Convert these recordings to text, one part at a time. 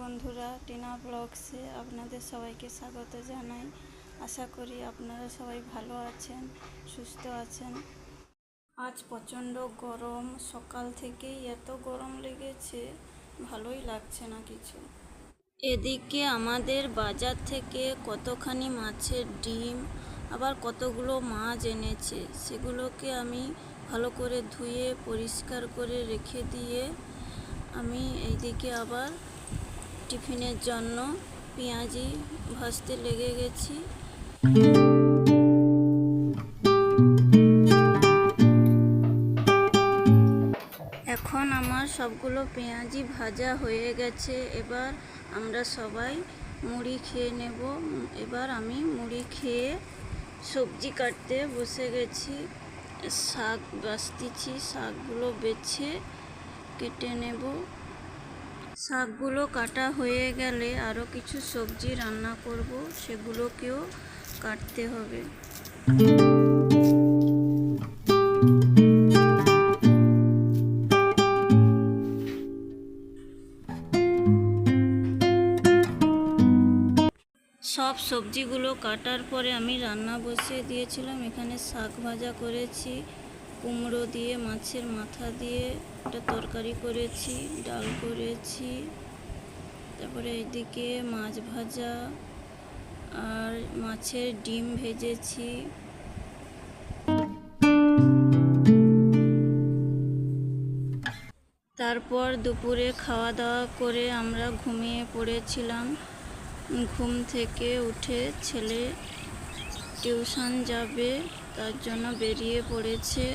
বন্ধুরা, টিনা ব্লগসে আপনাদের সবাইকে স্বাগত জানাই। আশা করি আপনারা সবাই ভালো আছেন, সুস্থ আছেন। আজ প্রচণ্ড গরম। সকাল থেকেই এত গরম লেগেছে, ভালোই লাগছে না কিছু। এদিকে আমাদের বাজার থেকে কতখানি মাছের ডিম, আবার কতগুলো মাছ এনেছে, সেগুলোকে আমি ভালো করে ধুয়ে, পরিষ্কার করে রেখে দিয়ে আমি এইদিকে আবার টিফিনের জন্য পেঁয়াজি ভাজতে লেগে গেছি। এখন আমার সবগুলো পেঁয়াজি ভাজা হয়ে গেছে। এবার আমরা সবাই মুড়ি খেয়ে নেব। এবার আমি মুড়ি খেয়ে সবজি কাটতে বসে গেছি। শাক বাছতেছি শাকগুলো বেছে কেটে নেব। শাকগুলো কাটা হয়ে গেলে আরও কিছু সবজি রান্না করব, সেগুলোকেও কাটতে হবে। সব সবজিগুলো কাটার পরে আমি রান্না বসিয়ে দিয়েছিলাম, এখানে শাক ভাজা করেছি। কুমড়ো দিয়ে, মাছের মাথা দিয়ে একটা তরকারি করেছি, ডাল করেছি, তারপরে এদিকে মাছ ভাজা আর মাছের ডিম ভেজেছি। তারপর দুপুরে খাওয়া দাওয়া করে আমরা ঘুমিয়ে পড়েছিলাম। ঘুম থেকে উঠে ছেলে টিউশন যাবে, তার জন্য বেরিয়ে পড়েছে।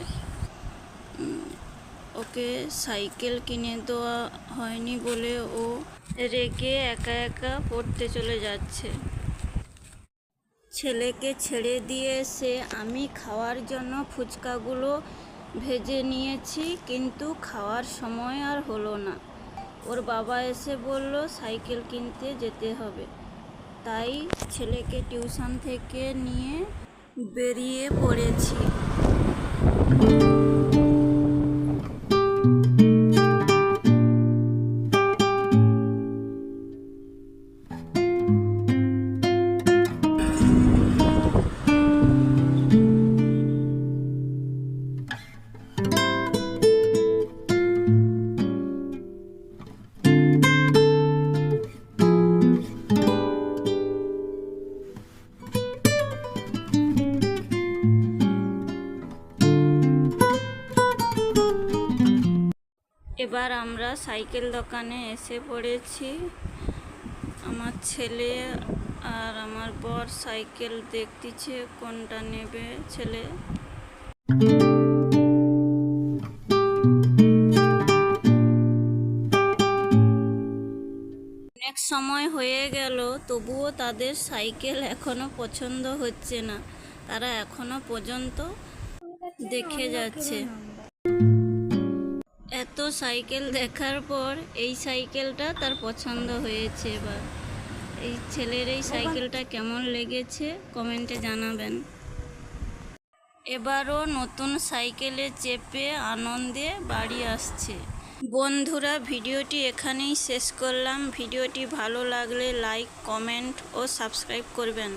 ওকে সাইকেল কিনে দেওয়া হয়নি বলে ও রেগে একা একা পড়তে চলে যাচ্ছে। ছেলেকে ছেড়ে দিয়ে সে, আমি খাওয়ার জন্য ফুচকাগুলো ভেজে নিয়েছি, কিন্তু খাওয়ার সময় আর হলো না। ওর বাবা এসে বলল, সাইকেল কিনতে যেতে হবে। তাই ছেলেকে টিউশন থেকে নিয়ে বেরিয়ে পড়েছি। এবার আমরা সাইকেল দোকানে এসে পড়েছি। আমার ছেলে আর আমার বর সাইকেল দেখতেছে, কোনটা নেবে ছেলে? অনেক সময় হয়ে গেল, তবুও তাদের সাইকেল এখনও পছন্দ হচ্ছে না। তারা এখনও পর্যন্ত দেখে যাচ্ছে। এত সাইকেল দেখার পর এই সাইকেলটা তার পছন্দ হয়েছে এবার। এই ছেলের এই সাইকেলটা কেমন লেগেছে কমেন্টে জানাবেন। এবারও নতুন সাইকেলে চেপে আনন্দে বাড়ি আসছে। বন্ধুরা ভিডিওটি এখানেই শেষ করলাম। ভিডিওটি ভালো লাগলে লাইক কমেন্ট ও সাবস্ক্রাইব করবেন।